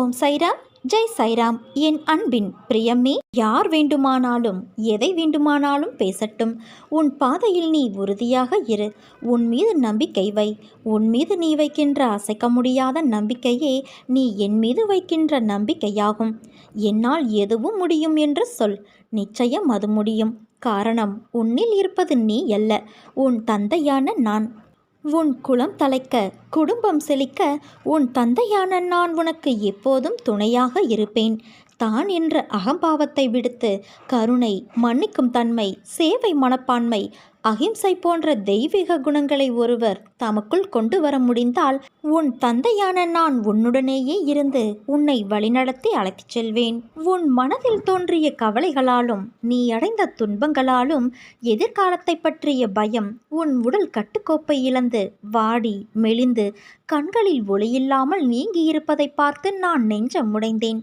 ஓம் சைராம். ஜெய் சைராம். என் அன்பின் பிரியமே யார் வேண்டுமானாலும் எதை வேண்டுமானாலும் பேசட்டும். உன் பாதையில் நீ உறுதியாக இரு. உன் மீது நம்பிக்கை வை. உன் மீது நீ வைக்கின்ற அசைக்க முடியாத நம்பிக்கையே நீ என் மீது வைக்கின்ற நம்பிக்கையாகும். என்னால் எதுவும் முடியும் என்று சொல். நிச்சயம் அது முடியும். காரணம் உன்னில் இருப்பது நீ அல்ல. உன் தந்தையான நான். உன் குலம் தலைக்க குடும்பம் செழிக்க உன் தந்தையான நான் உனக்கு எப்போதும் துணையாக இருப்பேன். தான் என்ற அகம்பாவத்தை விடுத்து கருணை மன்னிக்கும் தன்மை சேவை மனப்பான்மை அகிம்சை போன்ற தெய்வீக குணங்களை ஒருவர் தமக்குள் கொண்டு வர முடிந்தால் உன் தந்தையான நான் உன்னுடனேயே இருந்து உன்னை வழிநடத்தி அழைத்துச் செல்வேன். உன் மனதில் தோன்றிய கவலைகளாலும் நீ அடைந்த துன்பங்களாலும் எதிர்காலத்தை பற்றிய பயம் உன் உடல் கட்டுக்கோப்பை இழந்து வாடி மெலிந்து கண்களில் ஒளியில்லாமல் நீங்கியிருப்பதை பார்த்து நான் நெஞ்சம் முடைந்தேன்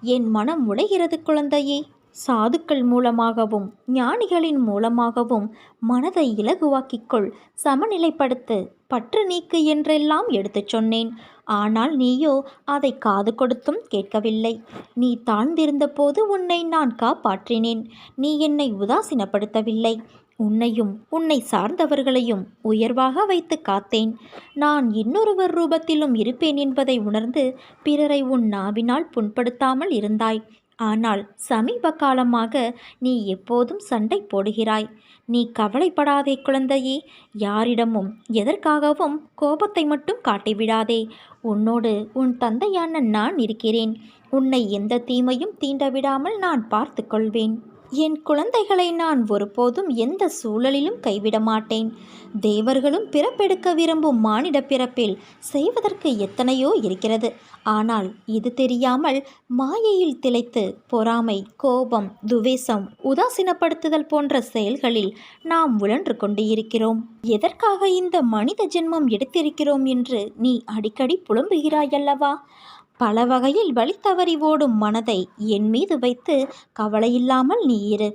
என் மனம் உடைகிறது குழந்தையே. சாதுக்கள் மூலமாகவும் ஞானிகளின் மூலமாகவும் மனதை இலகுவாக்கிக்கொள் சமநிலைப்படுத்து. பற்று நீக்கு என்றெல்லாம் எடுத்துச் சொன்னேன். ஆனால் நீயோ அதை காது கொடுத்தும் கேட்கவில்லை. நீ தாழ்ந்திருந்த போது உன்னை நான் காப்பாற்றினேன். நீ என்னை உதாசீனப்படுத்தவில்லை. உன்னையும் உன்னை சார்ந்தவர்களையும் உயர்வாக வைத்து காத்தேன். நான் இன்னொருவர் ரூபத்திலும் இருப்பேன் என்பதை உணர்ந்து பிறரை உன் நாவினால் புண்படுத்தாமல் இருந்தாய். ஆனால் சமீப காலமாக நீ எப்போதும் சண்டை போடுகிறாய். நீ கவலைப்படாதே குழந்தையே. யாரிடமும் எதற்காகவும் கோபத்தை மட்டும் காட்டிவிடாதே. உன்னோடு உன் தந்தையான நான் இருக்கிறேன். உன்னை எந்த தீமையும் தீண்டவிடாமல் நான் பார்த்து கொள்வேன் என் குழந்தைகளை நான் ஒருபோதும் எந்த சூழலிலும் கைவிட மாட்டேன். தேவர்களும் பிறப்பெடுக்க விரும்பும் மானிட பிறப்பில் செய்வதற்கு எத்தனையோ இருக்கிறது. ஆனால் இது தெரியாமல் மாயையில் திளைத்து பொறாமை கோபம் துவேஷம் உதாசீனப்படுத்துதல் போன்ற செயல்களில் நாம் உழன்று கொண்டு இருக்கிறோம் எதற்காக இந்த மனித ஜென்மம் எடுத்திருக்கிறோம் என்று நீ அடிக்கடி புலம்புகிறாயல்லவா? பல வகையில் வழி தவறி ஓடும் மனதை என் மீது வைத்து கவலையில்லாமல் நீ இரு.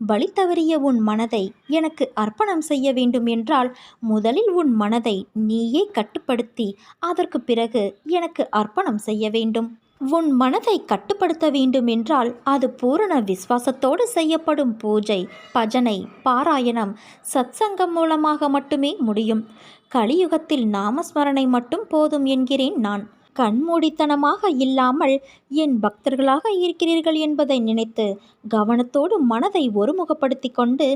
வழி தவறிய உன் மனதை எனக்கு அர்ப்பணம் செய்ய வேண்டும் என்றால் முதலில் உன் மனதை நீயே கட்டுப்படுத்தி அதற்கு பிறகு எனக்கு அர்ப்பணம் செய்ய வேண்டும். உன் மனதை கட்டுப்படுத்த வேண்டும் என்றால் அது பூரண விசுவாசத்தோடு செய்யப்படும் பூஜை பஜனை பாராயணம் சத்சங்கம் மூலமாக மட்டுமே முடியும். கலியுகத்தில் நாமஸ்மரணை மட்டும் போதும் என்கிறேன் நான். கண்மூடித்தனமாக இல்லாமல் என் பக்தர்களாக இருக்கிறீர்கள் என்பதை நினைத்து கவனத்தோடு மனதை ஒருமுகப்படுத்தி கொண்டு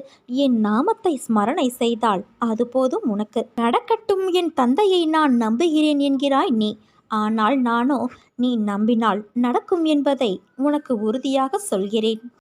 என் நாமத்தை ஸ்மரணை செய்தால் அது போதும் உனக்கு. நடக்கட்டும் என் தந்தையை நான் நம்புகிறேன் என்கிறாய் நீ. ஆனால் நானோ நீ நம்பினால் நடக்கும் என்பதை உனக்கு உறுதியாக சொல்கிறேன்.